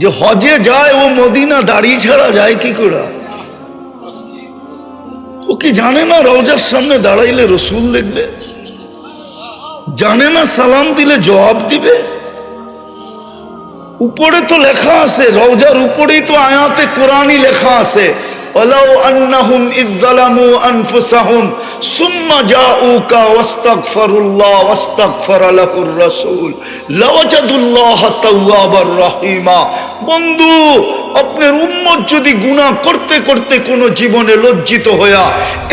যে হজে যায় ও মদিনা দাড়ি ছাড়া যায় কি করে? ও কি জানে না রওজার সামনে দাঁড়াইলে রসুল দেখবে? জানে না সালাম দিলে জবাব দিবে? উপরে তো লেখা আছে, রওজার উপরেই তো আয়াতে কোরআনই লেখা আছে। ওয়ালাউ আন্নাহুম ইযলামু আনফুসাহুম সুম্মা জাউকা ওয়াস্তাগফিরুল্লাহ ওয়াস্তাগফার লাকুর রাসূল লাওয়াজাদুল্লাহ তাওয়াবার রহিমা। বন্ধু, আপনার উম্মত যদি গুনাহ করতে করতে কোন জীবনে লজ্জিত হইয়া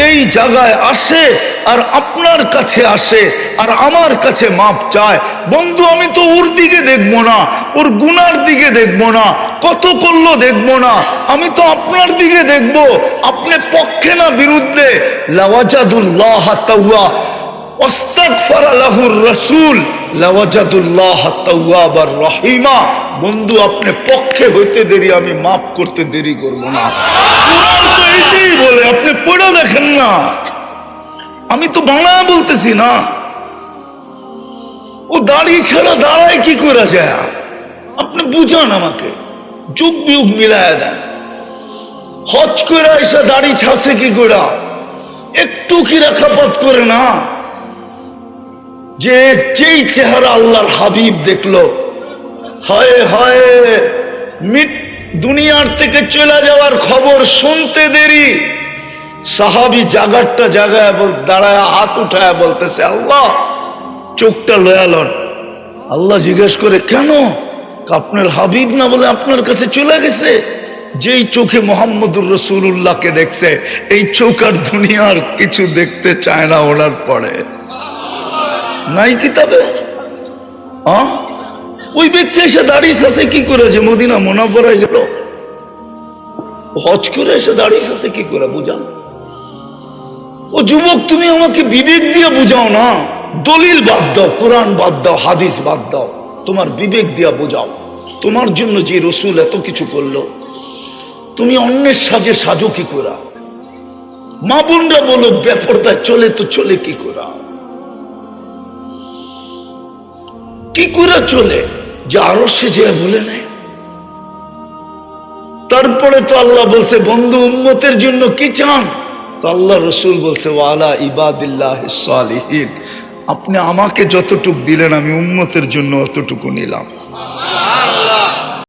এই জায়গায় আসে আর আপনার কাছে আসে, আর আমার কাছে মাপ চায়। বন্ধু, আমি তো ওর দিকে দেখব না, ওর গুনার দিকে দেখব না, কত করল দেখব না, আমি তো আপনার দিকে দেখব। আপনি পক্ষে না বিরুদ্ধে। লাওয়াজাদুল্লাহ রহিমা। বন্ধু, আপনি পক্ষে হইতে দেরি, আমি মাফ করতে দেরি করব না। আপনি পড়ে দেখেন না। আমি তো বাংলা বলতেছি না। ও দাড়ি ছাড়া দাঁড়ায় কি করে যায়? আপনি বুঝান আমাকে। যুগ বিয়োগ মিলায় দেন। হজ করে এসে দাড়ি ছাসে কি করে একটু কি রেখাপাত করে না? যে যেই চেহারা আল্লাহর হাবিব দেখল, হয় হয়, মিট দুনিয়ার থেকে চলে যাওয়ার খবর শুনতে দেরি। সাহাবি জাগারটা জাগায় বল, দাঁড়ায়, হাত উঠায় বলতেছে, আল্লাহ, চোখটা লয়ালন আল্লাহ জিজ্ঞেস করে, কেন? আপনার হাবিব না বলে আপনার কাছে চলে গেছে? যেই চোখে মোহাম্মদুর রসুল্লাহকে দেখছে, এই চোখ আর দুনিয়ার কিছু দেখতে চায় না ওনার পরে। নাই কিতাবে? ওই ব্যক্তি এসে দাঁড়িয়ে আছে, কি করেছে মদিনা মোনাফরায় গেল? হজ করে এসে দাঁড়িয়ে আছে, কি করে বুঝান? ও যুবক, তুমি আমাকে বিবেক দিয়ে বুঝাও না। দলিল বাদ দাও, কোরআন বাদ দাও, হাদিস বাদ দাও। তোমার বিবেক দিয়া বোঝাও। তোমার জন্য যে রসুল এত কিছু করল, তুমি অন্যের সাজে সাজো কি করা মা বোনরা বলো ব্যাপারটায় চলে তো চলে কি করা কি করে চলে? যে আরও সে যে বলে নেয়। তারপরে তো আল্লাহ বলছে, বন্ধু, উম্মতের জন্য কি চান? তো আল্লাহ রসুল বলছে, ওয়ালা ইবাদিল্লাহ আপনি আমাকে যতটুক দিলেন, আমি উম্মতের জন্য অতটুকু নিলাম।